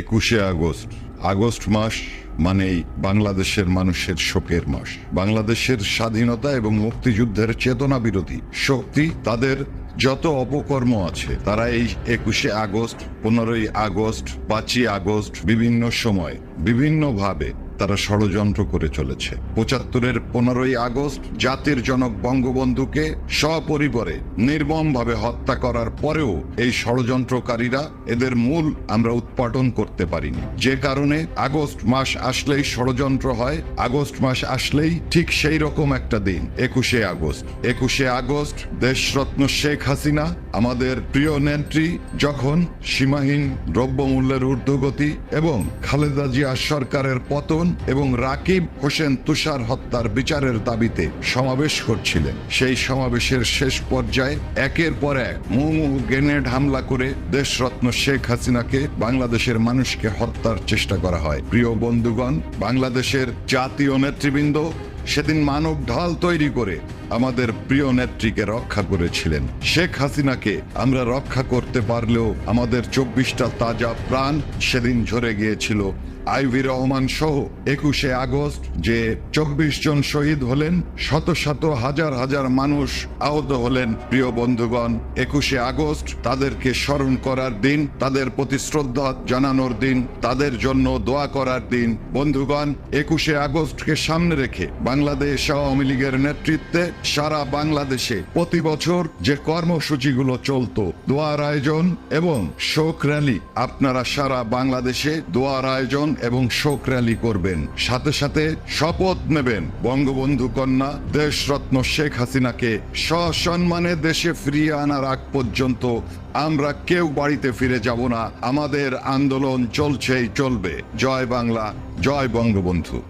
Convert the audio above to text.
একুশে August. August মাস মানেই বাংলাদেশের মানুষের শোকের মাস। বাংলাদেশের স্বাধীনতা এবং মুক্তিযুদ্ধের চেতনা বিরোধী শক্তি তাদের যত অপকর্ম আছে, তারা এই একুশে আগস্ট, পনেরোই আগস্ট, পাঁচই আগস্ট বিভিন্ন সময় বিভিন্নভাবে তারা ষড়যন্ত্র করে চলেছে। পঁচাত্তরের পনেরোই আগস্ট জাতির জনক বঙ্গবন্ধুকে সপরিবারে নির্মমভাবে হত্যা করার পরেও এই ষড়যন্ত্রকারীরা এদের মূল আমরা উৎপাদন করতে পারিনি। যে কারণে আগস্ট মাস আসলেই ষড়যন্ত্র হয়। আগস্ট মাস আসলেই ঠিক সেই রকম একটা দিন, একুশে আগস্ট। একুশে আগস্ট দেশরত্ন শেখ হাসিনা, আমাদের প্রিয় নেত্রী, যখন সীমাহীন দ্রব্যমূল্যের ঊর্ধ্বগতি এবং খালেদা জিয়া সরকারের পতন এবং রাকিব হোসেন তুষার হত্যার বিচারের দাবিতে সমাবেশ করছিলেন। সেই সমাবেশের শেষ পর্যায়ে একের পর এক মুমু গ্রেনেড হামলা করে দেশরত্ন শেখ হাসিনাকে বাংলাদেশের মানুষকে হত্যার চেষ্টা করা হয়। প্রিয় বন্ধুগণ, বাংলাদেশের জাতীয় নেতৃবৃন্দ সেদিন মানব ঢাল তৈরি করে আমাদের প্রিয় নেত্রীকে রক্ষা করেছিলেন। শেখ হাসিনাকে আমরা রক্ষা করতে পারলেও আমাদের চব্বিশটা তাজা প্রাণ সেদিন ঝরে গিয়েছিল আইভি রহমান সহ একুশে আগস্ট যে চব্বিশ জন শহীদ হলেন, শত শত হাজার হাজার মানুষ আহত হলেন। প্রিয় বন্ধুগণ, একুশে আগস্ট তাদেরকে স্মরণ করার দিন, তাদের প্রতি শ্রদ্ধা জানানোর দিন, তাদের জন্য দোয়া করার দিন। বন্ধুগণ, একুশে আগস্টকে সামনে রেখে বাংলাদেশ আওয়ামী লীগের নেতৃত্বে সারা বাংলাদেশে প্রতি বছর যে কর্মসূচিগুলো চলতো, দোয়ার আয়োজন এবং শোক র্যালি, আপনারা সারা বাংলাদেশে দোয়ার আয়োজন এবং শোক র্যালি করবেন। সাথে সাথে শপথ নেবেন বঙ্গবন্ধু কন্যা দেশরত্ন শেখ হাসিনাকে। সসম্মানে দেশে ফিরিয়ে আনার আগ পর্যন্ত আমরা কেউ বাড়িতে ফিরে যাব না। আমাদের আন্দোলন চলছেই চলবে। জয় বাংলা, জয় বঙ্গবন্ধু।